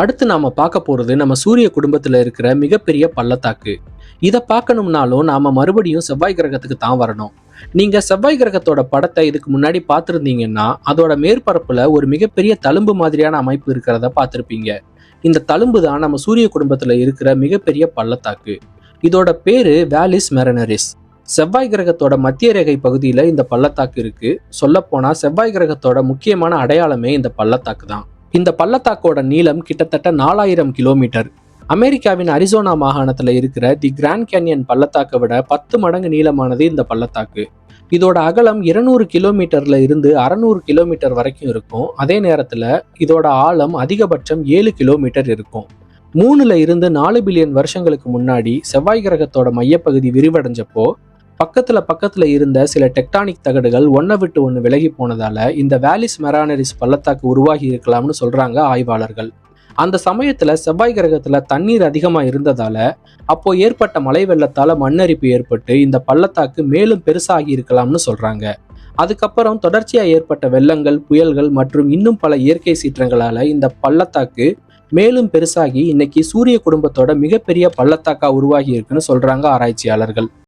அடுத்து நாம பார்க்க போறது நம்ம சூரிய குடும்பத்துல இருக்கிற மிகப்பெரிய பள்ளத்தாக்கு. இதை பார்க்கணும்னாலும் நாம மறுபடியும் செவ்வாய் கிரகத்துக்கு தான் வரணும். நீங்க செவ்வாய் கிரகத்தோட படத்தை இதுக்கு முன்னாடி பார்த்துருந்தீங்கன்னா அதோட மேற்பரப்புல ஒரு மிகப்பெரிய தழும்பு மாதிரியான அமைப்பு இருக்கிறத பார்த்துருப்பீங்க. இந்த தழும்பு தான் நம்ம சூரிய குடும்பத்துல இருக்கிற மிகப்பெரிய பள்ளத்தாக்கு. இதோட பேரு வேலிஸ் மெரனரிஸ் செவ்வாய் கிரகத்தோட மத்திய ரேகை பகுதியில இந்த பள்ளத்தாக்கு இருக்கு. சொல்லப்போனா செவ்வாய் கிரகத்தோட முக்கியமான அடையாளமே இந்த பள்ளத்தாக்கு தான். இந்த பள்ளத்தாக்கோட நீளம் கிட்டத்தட்ட நாலாயிரம் கிலோமீட்டர். அமெரிக்காவின் அரிசோனா மாகாணத்தில் இருக்கிற தி கிராண்ட் கேனியன் பள்ளத்தாக்கை விட பத்து மடங்கு நீளமானது இந்த பள்ளத்தாக்கு. இதோட அகலம் இருநூறு கிலோமீட்டர்ல இருந்து அறநூறு கிலோமீட்டர் வரைக்கும் இருக்கும். அதே நேரத்தில் இதோட ஆழம் அதிகபட்சம் ஏழு கிலோமீட்டர் இருக்கும். மூணுல இருந்து நாலு பில்லியன் வருஷங்களுக்கு முன்னாடி செவ்வாய் கிரகத்தோட மையப்பகுதி விரிவடைஞ்சப்போ பக்கத்துல பக்கத்துல இருந்த சில டெக்டானிக் தகடுகள் ஒன்றை விட்டு ஒன்று விலகி போனதால இந்த வேலிஸ் மெரானரிஸ் பள்ளத்தாக்கு உருவாகி இருக்கலாம்னு சொல்றாங்க ஆய்வாளர்கள். அந்த சமயத்துல செவ்வாய் கிரகத்துல தண்ணீர் அதிகமா இருந்ததால அப்போ ஏற்பட்ட மழை வெள்ளத்தால மண்ணரிப்பு ஏற்பட்டு இந்த பள்ளத்தாக்கு மேலும் பெருசாகி இருக்கலாம்னு சொல்றாங்க. அதுக்கப்புறம் தொடர்ச்சியா ஏற்பட்ட வெள்ளங்கள் புயல்கள் மற்றும் இன்னும் பல இயற்கை சீற்றங்களால இந்த பள்ளத்தாக்கு மேலும் பெருசாகி இன்னைக்கு சூரிய குடும்பத்தோட மிகப்பெரிய பள்ளத்தாக்கா உருவாகி இருக்குன்னு சொல்றாங்க ஆராய்ச்சியாளர்கள்.